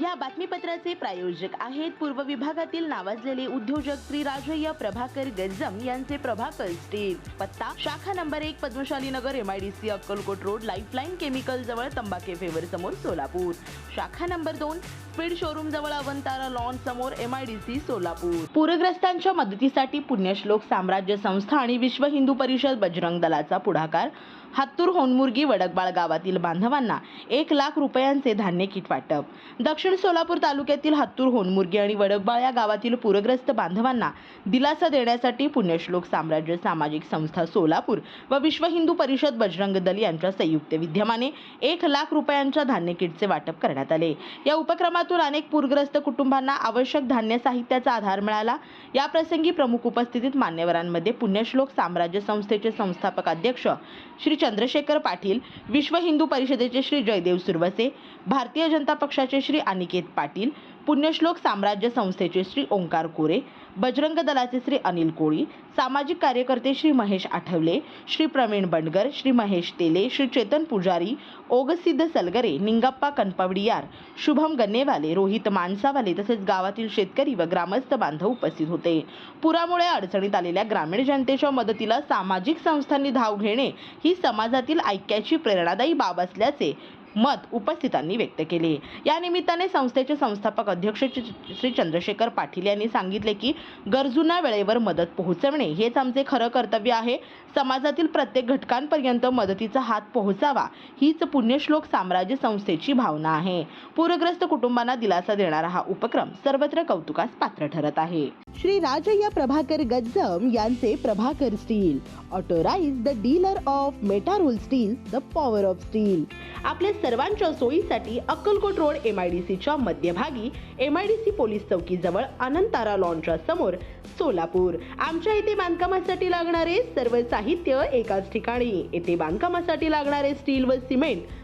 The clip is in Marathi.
या बातमीपत्राचे प्रायोजक आहेत पूर्व विभागातील नावाजलेले उद्योजक श्री राजय्य प्रभाकर गज्जम यांचे प्रभाकर स्टील पत्ता शाखा नंबर एक Padmashali Nagar M IDC Akkalkot road lifeline chemical जवळ तंबाखे फेवर समोर सोलापूर. शाखा नंबर दोन स्पीड शोरूम जवळ अवंतारा लॉन समोर एम आयडीसी सोलापूर. पूरग्रस्तांच्या मदतीसाठी पुण्यश्लोक साम्राज्य संस्था आणि विश्व हिंदू परिषद बजरंग दलाचा पुढाकार. हातूर होनमुर्गी वडकबाळ गावातील बांधवांना एक लाख रुपयांचे धान्य किट वाटप. दक्षिण सोलापूर तालुक्यातील हातूर होनमुर्गी आणि वडकबाळ या गावातील पूरग्रस्त बांधवांना दिलासा देण्यासाठी पुण्यश्लोक साम्राज्य सामाजिक संस्था सोलापूर व विश्व हिंदू परिषद बजरंग दल यांच्या संयुक्त विद्यमाने एक लाख रुपयांच्या धान्य किटचे वाटप करण्यात आले. या उपक्रमातून अनेक पूरग्रस्त कुटुंबांना आवश्यक धान्य साहित्याचा आधार मिळाला. या प्रसंगी प्रमुख उपस्थितीत मान्यवरांमध्ये पुण्यश्लोक साम्राज्य संस्थेचे संस्थापक अध्यक्ष श्री चंद्रशेखर पाटील विश्व हिंदू परिषदेचे श्री जयदेव सुरवसे भारतीय जनता पक्षाचे श्री अनिकेत पाटील पुण्यश्लोक साम्राज्य संस्थेचे श्री ओंकार कोरे बजरंग दलाचे श्री अनिल कोळी सामाजिक कार्यकर्ते श्री महेश आठवले श्री प्रवीण बंडगर श्री महेश तेले श्री चेतन पुजारी ओगसिद्ध सलगरे निंगप्पा कनपवडियार शुभम गन्नेवाले रोहित माणसावाले तसेच गावातील शेतकरी व ग्रामस्थ बांधव उपस्थित होते. पुरामुळे अडचणीत आलेल्या ग्रामीण जनतेच्या मदतीला सामाजिक संस्थांनी धाव घेणे ही समाजातील ऐक्याची प्रेरणादायी बाब असल्याचे मत उपस्थितांनी व्यक्त केले. या निमित्ताने संस्थेचे संस्थापक अध्यक्ष श्री चंद्रशेखर पाटील यांनी सांगितले की गरजूंना वेळेवर मदत पोहोचवणे हेच आमचे खरं कर्तव्य आहे. समाजातील प्रत्येक घटकांपर्यंत मदतीचा हात पोहोचावा हीच पुण्यश्लोक साम्राज्य संस्थेची भावना आहे. पूरग्रस्त कुटुंबांना दिलासा देणारा हा उपक्रम सर्वत्र कौतुकास पात्र ठरत आहे. श्री राजय्य प्रभाकर गज्जम यांचे Prabhakar steel authorised dealer of Metarol steel the power of steel. आपल्या सर्वांच्या सोयीसाठी Akkalkot road M I D सीच्या मध्यभागी M I D C police चौकीजवळ Anantara लॉनच्या समोर सोलापूर. आमच्या इथे बांधकामासाठी लागणारे सर्व साहित्य एकाच ठिकाणी. येथे बांधकामासाठी लागणारे स्टील व सिमेंट